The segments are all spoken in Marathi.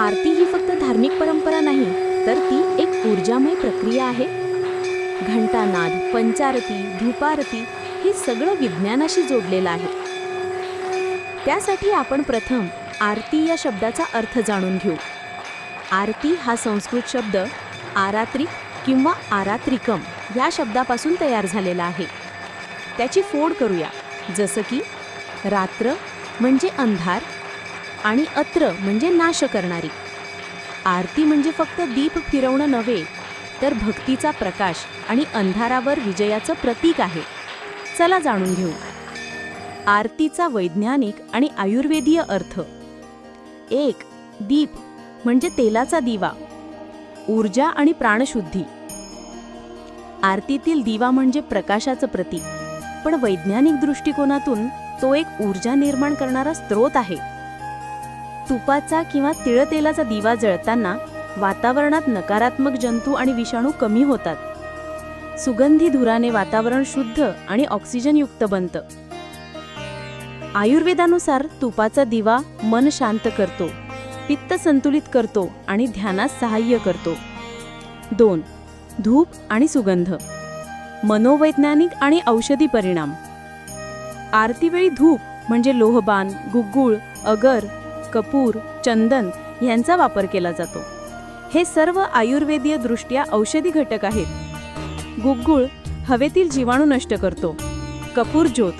आरती ही फक्त धार्मिक परंपरा नाही तर ती एक ऊर्जामय प्रक्रिया आहे. घंटानाद पंचारती धूपारती हे सगळं विज्ञानाशी जोडलेलं आहे. त्यासाठी आपण प्रथम आरती या शब्दाचा अर्थ जाणून घेऊ. आरती हा संस्कृत शब्द आरात्रिक किंवा आरात्रिकम या शब्दापासून तयार झालेला आहे. त्याची फोड करूया जसं की रात्र म्हणजे अंधार आणि अत्र म्हणजे नाश करणारी. आरती म्हणजे फक्त दीप फिरवणं नव्हे तर भक्तीचा प्रकाश आणि अंधारावर विजयाचं प्रतीक आहे. चला जाणून घेऊ. आरतीचा वैज्ञानिक आणि आयुर्वेदीय अर्थ. एक दीप म्हणजे तेलाचा दिवा. ऊर्जा आणि प्राणशुद्धी. आरतीतील दिवा म्हणजे प्रकाशाचं प्रतीक. पण वैज्ञानिक दृष्टिकोनातून तो एक ऊर्जा निर्माण करणारा स्रोत आहे. तुपाचा किंवा तिळतेलाचा दिवा जळताना वातावरणात नकारात्मक जंतू आणि विषाणू कमी होतात. सुगंधी धुराने वातावरण शुद्ध आणि ऑक्सिजनयुक्त बनतं. आयुर्वेदानुसार तुपाचा दिवा मन शांत करतो पित्त संतुलित करतो आणि ध्यानास सहाय्य करतो. दोन धूप आणि सुगंध. मनोवैज्ञानिक आणि औषधी परिणाम. आरतीवेळी धूप म्हणजे लोहबान गुग्गुळ अगर कपूर चंदन यांचा वापर केला जातो. हे सर्व आयुर्वेदीय दृष्ट्या औषधी घटक आहेत. गुग्गुळ हवेतील जीवाणू नष्ट करतो. कपूर ज्योत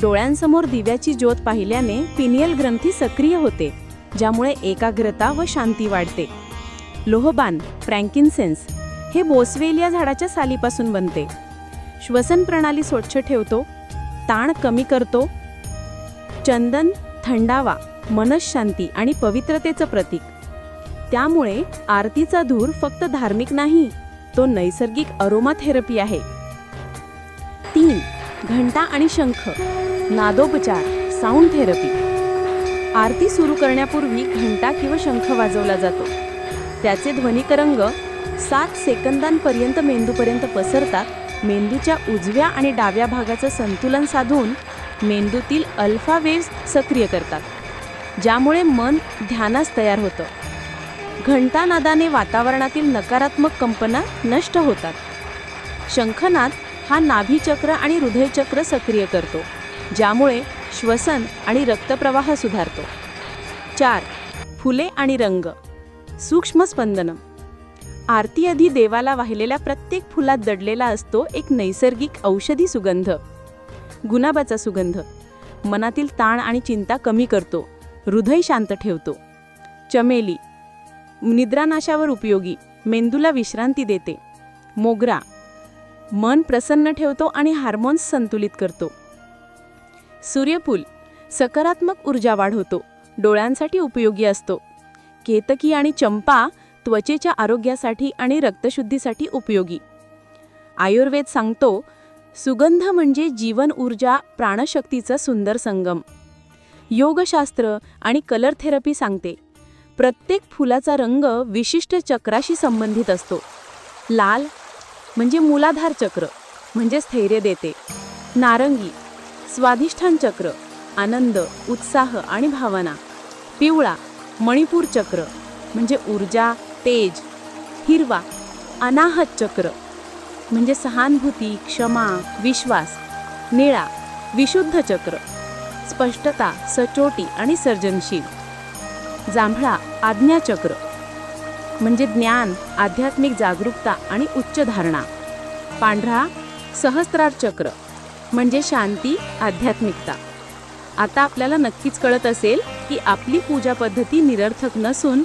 डोळ्यांसमोर दिव्याची ज्योत पाहिल्याने पिनियल ग्रंथी सक्रिय होते ज्यामुळे एकाग्रता व शांती वाढते. लोहबान फ्रँकिन्सेन्स हे बोसवेलिया झाडाच्या सालीपासून बनते. श्वसन प्रणाली स्वच्छ ठेवतो ताण कमी करतो चंदन थंडावा मनशांती आणि पवित्रतेचं प्रतीक. त्यामुळे आरतीचा धूर फक्त धार्मिक नाही तो नैसर्गिक अरोमा थेरपी आहे. तीन घंटा आणि शंख. नादोपचार साऊंड थेरपी. आरती सुरू करण्यापूर्वी घंटा किंवा शंख वाजवला जातो. त्याचे ध्वनिकरंग सात सेकंदांपर्यंत मेंदूपर्यंत पसरतात मेंदूच्या उजव्या आणि डाव्या भागाचं संतुलन साधून मेंदूतील अल्फा वेव्स सक्रिय करतात. ज्यामुळे मन ध्यानास तयार होतं. घंटानादाने वातावरणातील नकारात्मक कंपना नष्ट होतात. शंखनाद हा नाभीचक्र आणि हृदयचक्र सक्रिय करतो ज्यामुळे श्वसन आणि रक्तप्रवाह सुधारतो. चार फुले आणि रंग. सूक्ष्म स्पंदनं. आरती आधी देवाला वाहिलेल्या प्रत्येक फुलात दडलेला असतो एक नैसर्गिक औषधी सुगंध गुलाबाचा सुगंध. मनातील ताण आणि चिंता कमी करतो. हृदय शांत ठेवतो. चमेली. निद्रानाशावर उपयोगी. मेंदूला विश्रांती देते. मोगरा. मन प्रसन्न ठेवतो आणि हार्मोन्स संतुलित करतो. सूर्यफूल. सकारात्मक ऊर्जा वाढवतो. डोळ्यांसाठी उपयोगी असतो. केतकी आणि चंपा त्वचेच्या आरोग्यासाठी आणि रक्तशुद्धीसाठी उपयोगी. आयुर्वेद सांगतो सुगंध म्हणजे जीवन ऊर्जा प्राणशक्तीचा सुंदर संगम. योगशास्त्र आणि कलर थेरपी सांगते. प्रत्येक फुलाचा रंग विशिष्ट चक्राशी संबंधित असतो. लाल म्हणजे मूलाधार चक्र म्हणजे स्थैर्य देते. नारंगी स्वाधिष्ठान चक्र आनंद उत्साह आणि भावना. पिवळा मणिपूर चक्र म्हणजे ऊर्जा तेज. हिरवा अनाहत चक्र म्हणजे सहानुभूती क्षमा विश्वास. निळा विशुद्ध चक्र. स्पष्टता सचोटी आणि सर्जनशील. जांभळा आज्ञाचक्र. म्हणजे ज्ञान आध्यात्मिक जागरूकता आणि उच्च धारणा. पांढरा सहस्त्रार चक्र. म्हणजे शांती आध्यात्मिकता. आता आपल्याला नक्कीच कळत असेल की आपली पूजा पद्धती निरर्थक नसून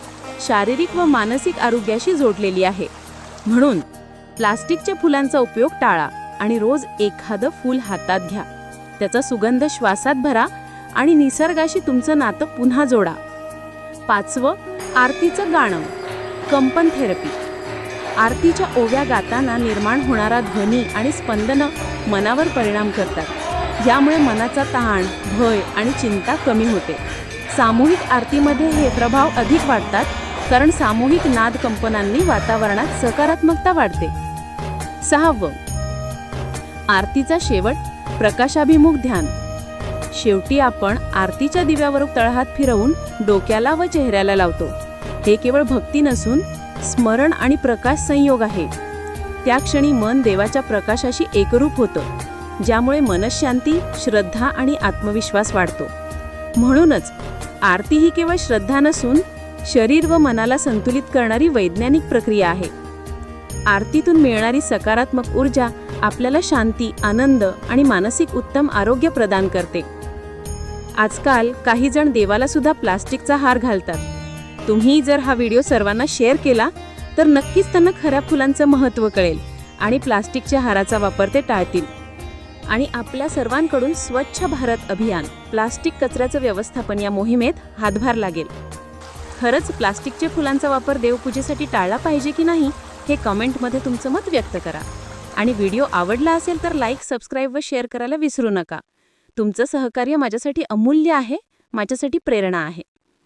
शारीरिक व मानसिक आरोग्याशी जोडलेली आहे. म्हणून प्लास्टिकच्या फुलांचा उपयोग टाळा आणि रोज एखादं फूल हातात घ्या. त्याचा सुगंध श्वासात भरा आणि निसर्गाशी तुमचं नातं पुन्हा जोडा. पाचवं आरतीचं गाणं कंपन थेरपी. आरतीच्या ओव्या गाताना निर्माण होणारा ध्वनी आणि स्पंदनं मनावर परिणाम करतात. यामुळे मनाचा ताण भय आणि चिंता कमी होते. सामूहिक आरतीमध्ये हे प्रभाव अधिक वाढतात कारण सामूहिक नाद कंपनांनी वातावरणात सकारात्मकता वाढते. सहावं आरतीचा शेवट प्रकाशाभिमुख ध्यान. शेवटी आपण आरतीच्या दिव्यावर तळहात फिरवून डोक्याला व चेहऱ्याला लावतो. हे केवळ भक्ती नसून स्मरण आणि प्रकाश संयोग आहे. त्या क्षणी मन देवाच्या प्रकाशाशी एकरूप होतं ज्यामुळे मनशांती श्रद्धा आणि आत्मविश्वास वाढतो. म्हणूनच आरती ही केवळ श्रद्धा नसून शरीर व मनाला संतुलित करणारी वैज्ञानिक प्रक्रिया आहे. आरतीतून मिळणारी सकारात्मक ऊर्जा आपल्याला शांती आनंद आणि मानसिक उत्तम आरोग्य प्रदान करते. आजकाल काही जण देवाला सुद्धा प्लास्टिकचा हार घालतात. तुम्ही जर हा व्हिडिओ सर्वांना शेअर केला तर नक्कीच त्यांना खऱ्या फुलांचं महत्त्व कळेल आणि प्लास्टिकच्या हाराचा वापर ते टाळतील. आणि आपल्या सर्वांकडून स्वच्छ भारत अभियान प्लास्टिक कचऱ्याचं व्यवस्थापन या मोहिमेत हातभार लागेल. खरंच प्लास्टिकच्या फुलांचा वापर देवपूजेसाठी टाळला पाहिजे की नाही हे कमेंटमध्ये तुमचं मत व्यक्त करा. आणि व्हिडिओ आवडला असेल तर लाईक सबस्क्राईब व शेअर करायला विसरू नका. तुमचं सहकार्य माझ्यासाठी अमूल्य आहे माझ्यासाठी प्रेरणा आहे.